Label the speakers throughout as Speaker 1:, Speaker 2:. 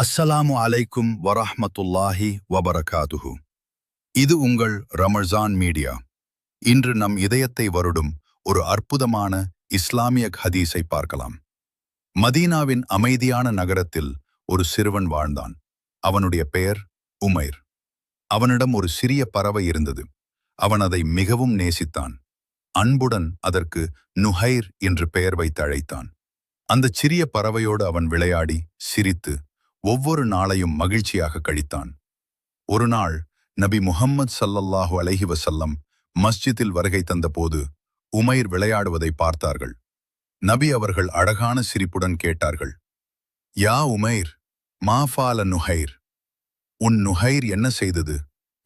Speaker 1: அஸ்ஸலாமு அலைக்கும் வரஹமத்துல்லாஹி வபரகாதுஹு. இது உங்கள் ரமர்சான் மீடியா. இன்று நம் இதயத்தை வருடும் ஒரு அற்புதமான இஸ்லாமிய ஹதீஸை பார்க்கலாம். மதீனாவின் அமைதியான நகரத்தில் ஒரு சிறுவன் வாழ்ந்தான். அவனுடைய பெயர் உமைர். அவனிடம் ஒரு சிறிய பறவை இருந்தது. அவன் அதை மிகவும் நேசித்தான். அன்புடன் அதற்கு நுஹைர் என்று பெயர் வைத்து அழைத்தான். அந்தச் சிறிய பறவையோடு அவன் விளையாடி சிரித்து ஒவ்வொரு நாளையும் மகிழ்ச்சியாக கழித்தான். ஒரு நாள் நபி முஹம்மது சல்லல்லாஹு அலஹி வசல்லம் மஸ்ஜிதில் வருகை தந்தபோது உமைர் விளையாடுவதை பார்த்தார்கள். நபி அவர்கள் அழகான சிரிப்புடன் கேட்டார்கள் யா உமைர் மாஃபால நுஹைர்? உன் நுஹைர் என்ன செய்தது?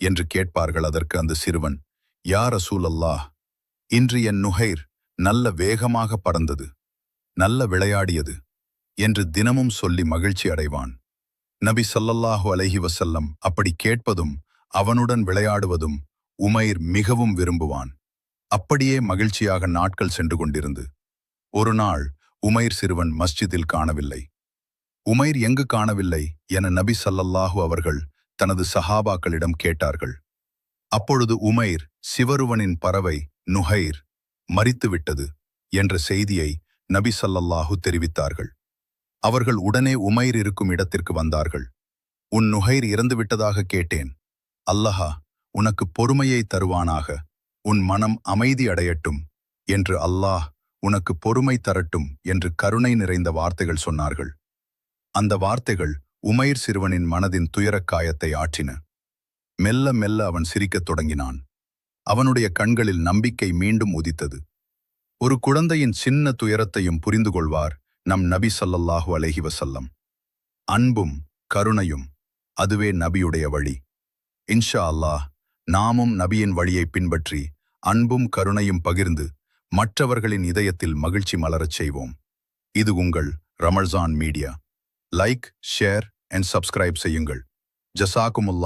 Speaker 1: என்று கேட்பார்கள் அதற்கு அந்த சிறுவன் யா ரசூலல்லாஹ் இன்று என் நுஹைர் நல்ல வேகமாக பறந்தது நல்ல விளையாடியது என்று தினமும் சொல்லி மகிழ்ச்சி அடைவான். நபி சல்லல்லாஹு அலஹி வசல்லம் அப்படி கேட்பதும் அவனுடன் விளையாடுவதும் உமைர் மிகவும் விரும்புவான். அப்படியே மகிழ்ச்சியாக நாட்கள் சென்று கொண்டிருந்து ஒரு நாள் உமைர் சிறுவன் மஸ்ஜிதில் காணவில்லை. உமைர் எங்கு காணவில்லை என நபி சல்லல்லாஹு அவர்கள் தனது சஹாபாக்களிடம் கேட்டார்கள். அப்பொழுது உமைர் சிவருவனின் பறவை நுஹைர் மரித்துவிட்டது என்ற செய்தியை நபி சல்லல்லாஹு தெரிவித்தார்கள். அவர்கள் உடனே உமைர் இருக்கும் இடத்திற்கு வந்தார்கள். உன் நுகைர் இறந்துவிட்டதாக கேட்டேன். அல்லஹா உனக்கு பொறுமையை தருவானாக. உன் மனம் அமைதி அடையட்டும் என்று அல்லாஹ் உனக்கு பொறுமை தரட்டும் என்று கருணை நிறைந்த வார்த்தைகள் சொன்னார்கள். அந்த வார்த்தைகள் உமைர் சிறுவனின் மனதின் துயரக் காயத்தை ஆற்றின. மெல்ல மெல்ல அவன் சிரிக்கத் தொடங்கினான். அவனுடைய கண்களில் நம்பிக்கை மீண்டும் உதித்தது. ஒரு குழந்தையின் சின்ன துயரத்தையும் புரிந்து கொள்வார் நம் நபி சல்லல்லாஹு அலஹி வசல்லம் அன்பும் கருணையும் அதுவே நபியுடைய வழி. இன்ஷா அல்லாஹ் நாமும் நபியின் வழியை பின்பற்றி அன்பும் கருணையும் பகிர்ந்து மற்றவர்களின் இதயத்தில் மகிழ்ச்சி மலரச் செய்வோம். இது உங்கள் Ramalsan media. Like share and subscribe செய்யுங்கள். ஜசாக்குமுல்லா